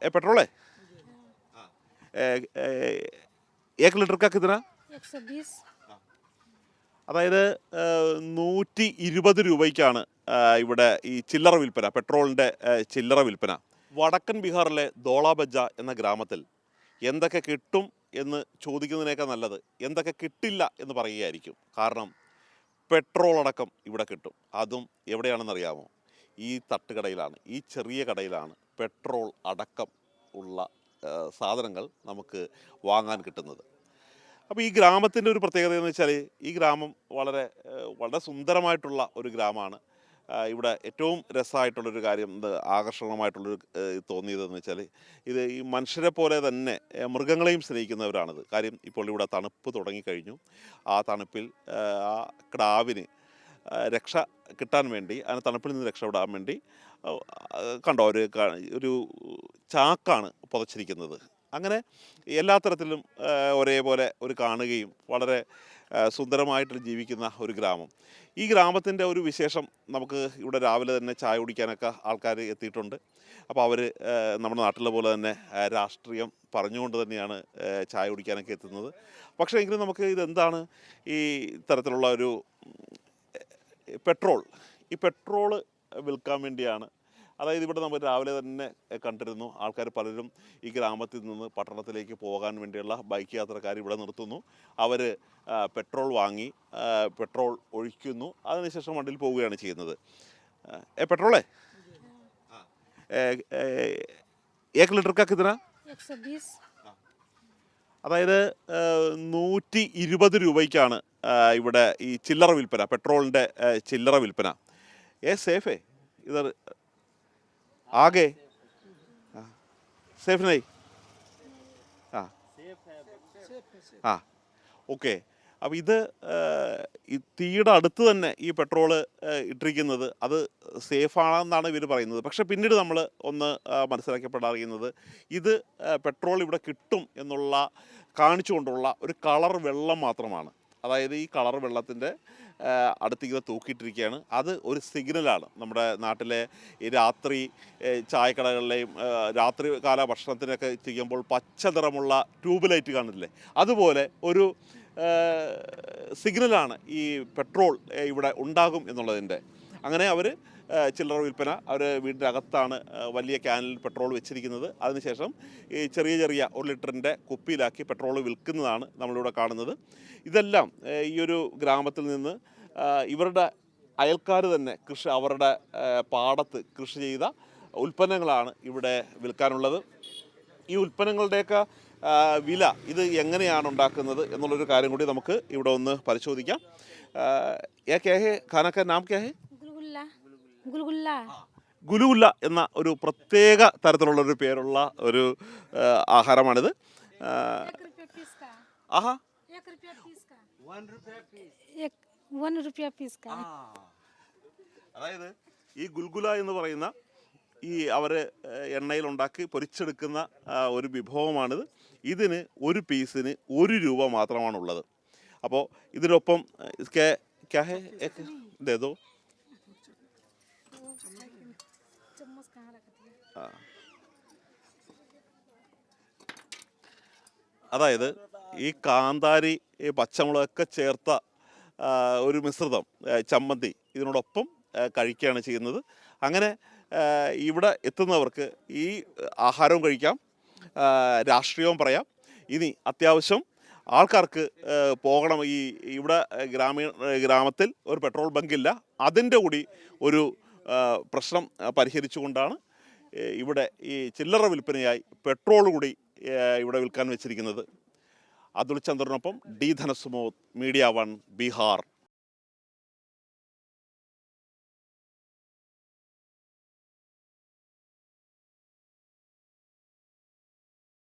ए, petrol है ए, ए, एक litre का कितना एक सौ बीस അതായത് നൂറ്റി ഇരുപത് രൂപയ്ക്കാണ് ആ, ഇവിടെ ഈ ചില്ലറ വിൽപ്പന പെട്രോളിൻ്റെ ചില്ലറ വിൽപ്പന വടക്കൻ ബീഹാറിലെ ദോളാബജ്ജ എന്ന ഗ്രാമത്തിൽ എന്തൊക്കെ കിട്ടും എന്ന് ചോദിക്കുന്നതിനേക്കാൾ നല്ലത് എന്തൊക്കെ കിട്ടില്ല എന്ന് പറയുകയായിരിക്കും കാരണം പെട്രോൾ അടക്കം ഇവിടെ കിട്ടും അതും എവിടെയാണെന്ന് അറിയാമോ ഈ തട്ടുകടയിലാണ് ഈ ചെറിയ കടയിലാണ് പെട്രോൾ അടക്കം ഉള്ള സാധനങ്ങൾ നമുക്ക് വാങ്ങാൻ കിട്ടുന്നത്. അപ്പോൾ ഈ ഗ്രാമത്തിന്റെ ഒരു പ്രത്യേകത എന്ന് വെച്ചാൽ ഈ ഗ്രാമം വളരെ വളരെ സുന്ദരമായിട്ടുള്ള ഒരു ഗ്രാമമാണ് ഇവിടെ ഏറ്റവും രസമായിട്ടുള്ളൊരു കാര്യം ആകർഷണമായിട്ടുള്ളൊരു തോന്നിയതെന്ന് വെച്ചാൽ ഇത് ഈ മനുഷ്യരെ പോലെ തന്നെ മൃഗങ്ങളെയും സ്നേഹിക്കുന്നവരാണിത്. കാര്യം ഇപ്പോൾ ഇവിടെ തണുപ്പ് തുടങ്ങിക്കഴിഞ്ഞു. ആ തണുപ്പിൽ ആ ക്ടാവിന് രക്ഷ കിട്ടാൻ വേണ്ടി അതിന് തണുപ്പിൽ നിന്ന് രക്ഷപ്പെടാൻ വേണ്ടി കണ്ടോ ഒരു ഒരു ചാക്കാണ് പുതച്ചിരിക്കുന്നത്. അങ്ങനെ എല്ലാ തരത്തിലും ഒരേപോലെ ഒരു കാണുകയും വളരെ സുന്ദരമായിട്ട് ജീവിക്കുന്ന ഒരു ഗ്രാമം. ഈ ഗ്രാമത്തിന്റെ ഒരു വിശേഷം നമുക്ക് ഇവിടെ രാവിലെ തന്നെ ചായ കുടിക്കാനൊക്കെ ആൾക്കാർ എത്തിയിട്ടുണ്ട്. അപ്പോൾ അവർ നമ്മുടെ നാട്ടിലെ പോലെ തന്നെ രാഷ്ട്രീയം പറഞ്ഞുകൊണ്ട് തന്നെയാണ് ചായ കുടിക്കാനൊക്കെ എത്തുന്നത്. പക്ഷേ എങ്കിലും നമുക്ക് ഇതെന്താണ് ഈ തരത്തിലുള്ള ഒരു പെട്രോൾ. ഈ പെട്രോൾ വിൽക്കാൻ വേണ്ടിയാണ്. അതായത് ഇവിടെ നമ്മൾ രാവിലെ തന്നെ കണ്ടിരുന്നു. ആൾക്കാർ പലരും ഈ ഗ്രാമത്തിൽ നിന്ന് പട്ടണത്തിലേക്ക് പോകാൻ വേണ്ടിയുള്ള ബൈക്ക് യാത്രക്കാർ ഇവിടെ നിർത്തുന്നു. അവർ പെട്രോൾ വാങ്ങി പെട്രോൾ ഒഴിക്കുന്നു. അതിനുശേഷം വണ്ടിയിൽ പോവുകയാണ് ചെയ്യുന്നത്. പെട്രോളേ? ഏക് ലിറ്റർ കാ അതായത് നൂറ്റി ഇരുപത് രൂപയ്ക്കാണ് ഇവിടെ ഈ ചില്ലറ വിൽപ്പന പെട്രോളിന്റെ ചില്ലറ വിൽപ്പന. ഏ സേഫേ? ഇത് ആകെ? സേഫിനായി? ആ. ആ ഓക്കെ. അപ്പോൾ ഇത് ഈ തീയുടെ അടുത്ത് തന്നെ ഈ പെട്രോൾ ഇട്ടിരിക്കുന്നത് അത് സേഫാണെന്നാണ് ഇവർ പറയുന്നത്. പക്ഷേ പിന്നീട് നമ്മൾ ഒന്ന് മനസ്സിലാക്കപ്പെടാറിയുന്നത് ഇത് പെട്രോൾ ഇവിടെ കിട്ടും എന്നുള്ള കാണിച്ചുകൊണ്ടുള്ള ഒരു കളർ വെള്ളം മാത്രമാണ്. അതായത് ഈ കളർ വെള്ളത്തിന്റെ അടുത്തിങ്ങനെ തൂക്കിയിട്ടിരിക്കുകയാണ്. അത് ഒരു സിഗ്നലാണ് നമ്മുടെ നാട്ടിലെ രാത്രി ചായക്കടകളിലെയും രാത്രി കാല ഭക്ഷണത്തിനൊക്കെ ചെയ്യുമ്പോൾ പച്ച നിറമുള്ള ട്യൂബ് ലൈറ്റ് കാണില്ലേ അതുപോലെ ഒരു സിഗ്നലാണ് ഈ പെട്രോൾ ഇവിടെ ഉണ്ടാകും എന്നുള്ളതിന്റെ. അങ്ങനെ അവർ ചില്ലറ വിൽപ്പന അവർ വീടിന്റെ അകത്താണ് വലിയ ക്യാനിൽ പെട്രോൾ വെച്ചിരിക്കുന്നത്. അതിനുശേഷം ഈ ചെറിയ ചെറിയ ഒരു ലിറ്ററിന്റെ കുപ്പിയിലാക്കി പെട്രോൾ വിൽക്കുന്നതാണ് നമ്മളിവിടെ കാണുന്നത്. ഇതെല്ലാം ഈ ഒരു ഗ്രാമത്തിൽ നിന്ന് ഇവരുടെ അയൽക്കാർ തന്നെ കൃഷി അവരുടെ പാടത്ത് കൃഷി ചെയ്ത ഉൽപ്പന്നങ്ങളാണ് ഇവിടെ വിൽക്കാനുള്ളത്. ഈ ഉൽപ്പന്നങ്ങളുടെയൊക്കെ വില ഇത് എങ്ങനെയാണ് ഉണ്ടാക്കുന്നത് എന്നുള്ളൊരു കാര്യം കൂടി നമുക്ക് ഇവിടെ ഒന്ന് പരിശോധിക്കാം. ഏ കെ ഹെ ഖാനക്ക നാം കേ ഹെ? ഗുൽഗുല്ല ഗുലുഗുല്ല. എന്ന ഒരു പ്രത്യേക തരത്തിലുള്ള ഒരു പേരുള്ള ഒരു ആഹാരമാണിത്. അതായത് ഈ ഗുൽഗുല എന്ന് പറയുന്ന ഈ അവർ എണ്ണയിലുണ്ടാക്കി പൊരിച്ചെടുക്കുന്ന ഒരു വിഭവമാണിത്. ഇതിന് ഒരു പീസിന് ഒരു രൂപ മാത്രമാണുള്ളത്. അപ്പോൾ ഇതിനൊപ്പം ഇതേതോ അതായത് ഈ കാന്താരി ഈ പച്ചമുളകൊക്കെ ചേർത്ത ഒരു മിശ്രിതം ചമ്മന്തി ഇതിനോടൊപ്പം കഴിക്കുകയാണ് ചെയ്യുന്നത്. അങ്ങനെ ഇവിടെ എത്തുന്നവർക്ക് ഈ ആഹാരവും കഴിക്കാം. രാഷ്ട്രീയവും പറയാം. ഇനി അത്യാവശ്യം ആൾക്കാർക്ക് പോകണം. ഈ ഇവിടെ ഗ്രാമീണ ഗ്രാമത്തിൽ ഒരു പെട്രോൾ ബങ്കില്ല. അതിന്റെ കൂടി ഒരു പ്രശ്നം പരിഹരിച്ചുകൊണ്ടാണ് ഇവിടെ ഈ ചില്ലറ വിൽപ്പനയായി പെട്രോൾ കൂടി ഇവിടെ വിൽക്കാൻ വെച്ചിരിക്കുന്നത്. Atul ചന്ദ്രനൊപ്പം D Dhanasumod media one Bihar.